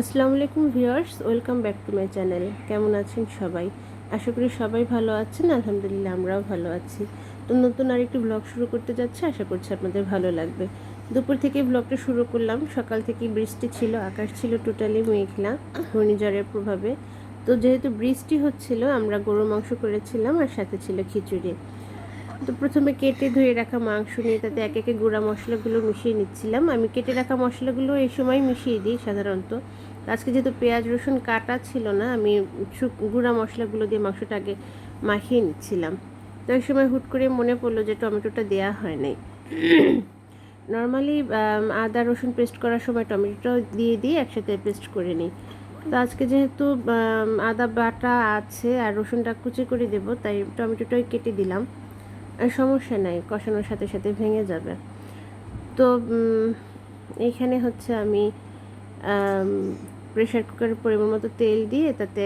আসসালামু আলাইকুম viewers, welcome back to my channel. কেমন আছেন সবাই? আশা করি সবাই ভালো আছেন, আলহামদুলিল্লাহ আমরাও ভালো আছি। তো নতুন আরেকটি ব্লগ শুরু করতে যাচ্ছে, আশা করছি আপনাদের ভালো লাগবে। দুপুর থেকে ব্লগটা শুরু করলাম, সকাল থেকে বৃষ্টি ছিল, আকাশ ছিল টোটালি মেঘলা, ঘূর্ণিঝড়ের প্রভাবে। তো যেহেতু বৃষ্টি হচ্ছিল, আমরা গরুর মাংস করেছিলাম আর সাথে ছিল খিচুড়ি। তো প্রথমে কেটে ধুয়ে রাখা মাংস নিয়ে তাতে এক একে গুঁড়া মশলাগুলো মিশিয়ে নিচ্ছিলাম। আমি কেটে রাখা মশলাগুলো এই সময় মিশিয়ে দিই সাধারণত। আজকে যেহেতু পেঁয়াজ, রসুন কাটা ছিল না, আমি গুঁড়া মশলাগুলো দিয়ে মাংসটা আগে মাখিয়ে নিচ্ছিলাম। তো এই সময় হুট করে মনে পড়ল যে টমেটোটা দেওয়া হয় নাই। নর্মালি আদা, রসুন পেস্ট করার সময় টমেটোটাও দিয়ে দিয়ে একসাথে পেস্ট করে নিই। তো আজকে যেহেতু আদা বাটা আছে আর রসুনটা কুচি করে দেবো, তাই টমেটোটাই কেটে দিলাম। সমস্যা নাই, কষানোর সাথে সাথে ভেঙে যাবে। তো এইখানে হচ্ছে আমি প্রেশার কুকারের পরিমাণ মতো তেল দিয়ে তাতে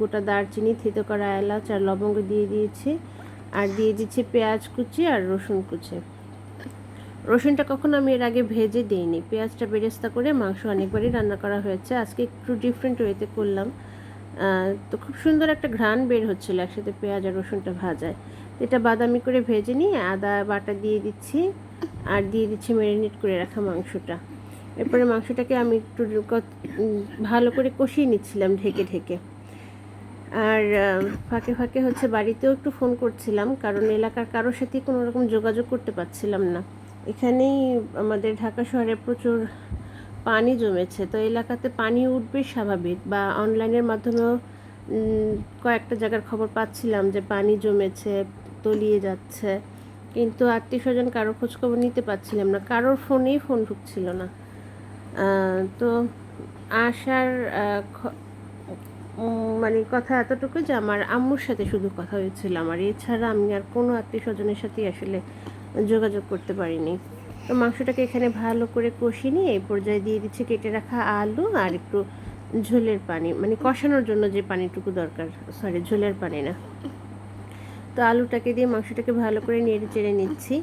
গোটা দারচিনি, থেতো করা এলাচ আর লবঙ্গ দিয়ে দিয়েছি। আর দিয়ে দিচ্ছি পেঁয়াজ কুচি আর রসুন কুচি। রসুনটা কখনো আমি এর আগে ভেজে দিইনি। পেঁয়াজটা বেরেস্তা করে মাংস অনেকবারই রান্না করা হয়েছে। আজকে একটু ডিফারেন্ট ওয়েতে করলাম। তো খুব সুন্দর একটা ঘ্রাণ বের হচ্ছিল একসাথে পেঁয়াজ আর রসুনটা ভাজায়। এটা বাদামি করে ভেজে নিয়ে আদা বাটা দিয়ে দিচ্ছি আর দিয়ে দিচ্ছি ম্যারিনেট করে রাখা মাংসটা। এরপরে মাংসটাকে আমি একটু ভালো করে কষিয়ে নিচ্ছিলাম ঢেকে ঢেকে। আর ফাঁকে ফাঁকে হচ্ছে বাড়িতেও একটু ফোন করছিলাম, কারণ এলাকার কারোর সাথে কোনো রকম যোগাযোগ করতে পারছিলাম না। এখানেই আমাদের ঢাকা শহরে প্রচুর পানি জমেছে, তো এলাকাতে পানি উঠবে স্বাভাবিক বা অনলাইনের মাধ্যমেও কয়েকটা জায়গার খবর পাচ্ছিলাম যে পানি জমেছে তলিয়ে যাচ্ছে। কিন্তু আত্মীয় স্বজন কারোর খোঁজখবর নিতে পারছিলাম না। কারোর ফোনেই ফোন ঢুকছিল না। তো আসার মানে কথা এতটুকু যে আমার আম্মুর সাথে শুধু কথা হয়েছিল আমার। এছাড়া আমি আর কোনো আত্মীয় স্বজনের সাথেই আসলে যোগাযোগ করতে পারিনি। তো মাংসটাকে এখানে ভালো করে কষিয়ে নিয়ে এই পর্যায়ে দিয়ে দিচ্ছি কেটে রাখা আলু আর একটু ঝোলের পানি। মানে কষানোর জন্য যে পানিটুকু দরকার। সরি ঝোলের পানি না। তো আলুটাকে দিয়ে মাংসটাকে ভালো করে নেড়ে চেড়ে নিচ্ছি।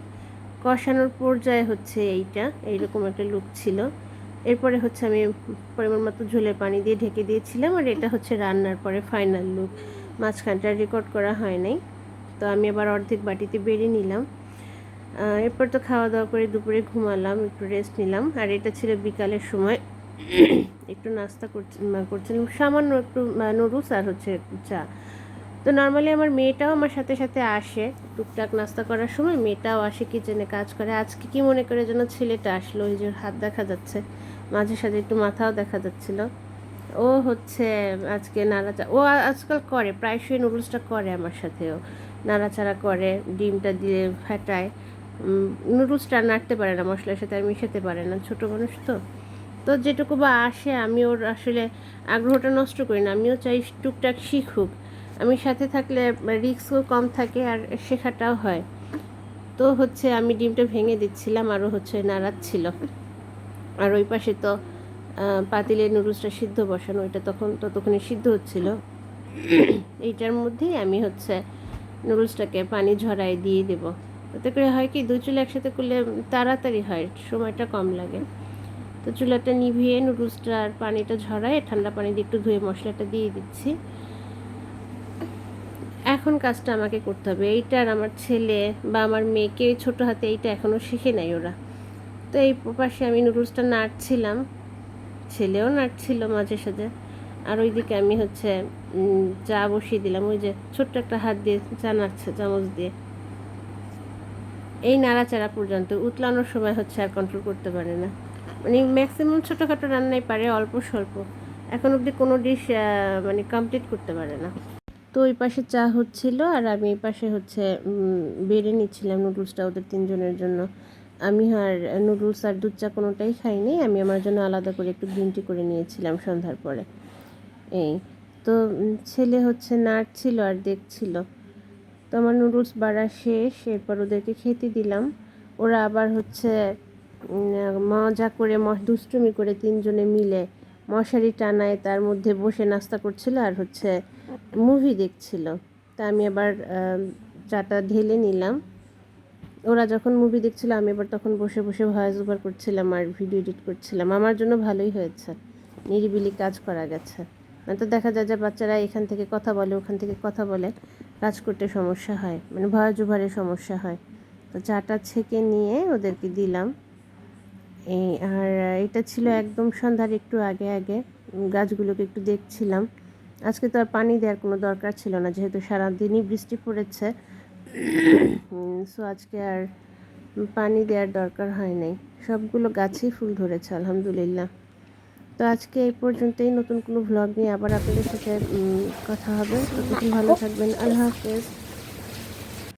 কষানোর পর্যায়ে হচ্ছে এইটা, এইরকম একটা লুক ছিল। এরপরে হচ্ছে আমি পরিমাণ মতো ঝোলের পানি দিয়ে ঢেকে দিয়েছিলাম আর এটা হচ্ছে রান্নার পরে ফাইনাল লুক মাঝখানটা রেকর্ড করা হয় নাই, তো আমি আবার অর্ধেক বাটিতে বেড়ে নিলাম। এরপর তো খাওয়া দাওয়া করে দুপুরে ঘুমালাম, একটু রেস্ট নিলাম। আর এটা ছিল বিকালের সময়। একটু নাস্তা করছিলাম, সামান্য একটু নুডলস আর হচ্ছে চা। তো নর্মালি আমার মেয়েটাও আমার সাথে সাথে আসে, টুকটাক নাস্তা করার সময় মেয়েটাও আসে কিচেনে কাজ করে। আজকে কি মনে করে যেন ছেলেটা আসলো, ওই যে হাত দেখা যাচ্ছে, মাঝে সাঝে একটু মাথাও দেখা যাচ্ছিল। ও হচ্ছে আজকে নাড়াচা, ও আজকাল করে, প্রায়শই নুডলসটা করে আমার সাথেও নাড়াচাড়া করে, ডিমটা দিয়ে ফেটায়। নুডলসটা নাড়তে পারে না, মশলার সাথে আর মিশাতে পারে না, ছোটো মানুষ তো। তো যেটুকু বা আসে আমি ওর আসলে আগ্রহটা নষ্ট করি না, আমিও চাই টুকটাক শিখুক। আমি সাথে থাকলে রিস্কও কম থাকে আর শেখাটাও হয়। তো হচ্ছে আমি ডিমটা ভেঙে দিচ্ছিলাম আরও হচ্ছে নাড়াচ্ছিল। আর ওই পাশে তো পাতিলে নুডলসটা সিদ্ধ বসানো, ওইটা তখন ততক্ষণে সিদ্ধ হচ্ছিল। এইটার মধ্যেই আমি হচ্ছে নুডলসটাকে পানি ঝরাই দিয়ে দেব। তাতে করে হয় কি, দুই চুলা একসাথে করলে তাড়াতাড়ি হয়, সময়টা কম লাগে। তো চুলাটা নিভিয়ে নুডলসটা আর পানিটা ঝরায় ঠান্ডা পানি দিয়ে একটু ধুয়ে মশলাটা দিয়ে দিচ্ছি। এখন কাজটা আমাকে করতে হবে। এইটা আর আমার ছেলে বা আমার মেয়েকে ছোটো হাতে এইটা এখনও শিখে নাই ওরা। তো এই পাশে আমি নুডলসটা নাড়ছিলাম। ছেলেও নাড়ছিল মাঝে সাঝে। আর ওইদিকে আমি হচ্ছে চা বসিয়ে দিলাম। ওই যে ছোট্ট একটা হাত দিয়ে চা নাড়ছে, চামচ দিয়ে। এই নাড়াচাড়া পর্যন্ত উতলানোর সময় হচ্ছে আর কন্ট্রোল করতে পারে না। মানে ম্যাক্সিমাম ছোটোখাটো রান্নাই পারে, অল্প স্বল্প। এখন অবধি কোনো ডিশ মানে কমপ্লিট করতে পারে না। তো ওই পাশে চা হচ্ছিল আর আমি এই পাশে হচ্ছে বেড়ে নিচ্ছিলাম নুডলসটা ওদের তিনজনের জন্য। আমি আর নুডলস আর দুধ চা কোনোটাই খাইনি, আমি আমার জন্য আলাদা করে একটু গ্রিন টি করে নিয়েছিলাম সন্ধ্যার পরে। এই, তো ছেলে হচ্ছে নাড়ছিল আর দেখছিল। তো আমার নুডলস বাড়া শেষ, এরপর ওদেরকে খেতে দিলাম। ওরা আবার হচ্ছে মজা করে দুষ্টুমি করে তিনজনে মিলে মশারি টানায় তার মধ্যে বসে নাস্তা করছিল আর হচ্ছে মুভি দেখছিল। তা আমি আবার চাটা ঢেলে নিলাম। ওরা যখন মুভি দেখছিল, আমি এবার তখন বসে বসে ভয়েস ওভার করছিলাম আর ভিডিও এডিট করছিলাম। আমার জন্য ভালোই হয়েছে। নিরিবিলি কাজ করা গেছে। তো দেখা যায় যে বাচ্চারা এখান থেকে কথা বলে, ওখান থেকে কথা বলে। কাজ করতে সমস্যা হয়। মানে ভয় জোভারে সমস্যা হয়। তো চাটা ছেঁকে নিয়ে ওদেরকে দিলাম। এই আর এটা ছিল একদম সন্ধ্যার একটু আগে আগে। গাছগুলোকে একটু দেখছিলাম। আজকে তো আর পানি দেওয়ার কোনো দরকার ছিল না যেহেতু সারাদিনই বৃষ্টি পড়েছে। সো আজকে আর পানি দেওয়ার দরকার হয় নাই। সবগুলো গাছেই ফুল ধরেছে আলহামদুলিল্লাহ। তো আজকে এই পর্যন্তই। নতুন কোনো ভ্লগ নিয়ে আবার আপনাদের সাথে কথা হবে। ভালো থাকবেন। আল্লাহ হাফেজ।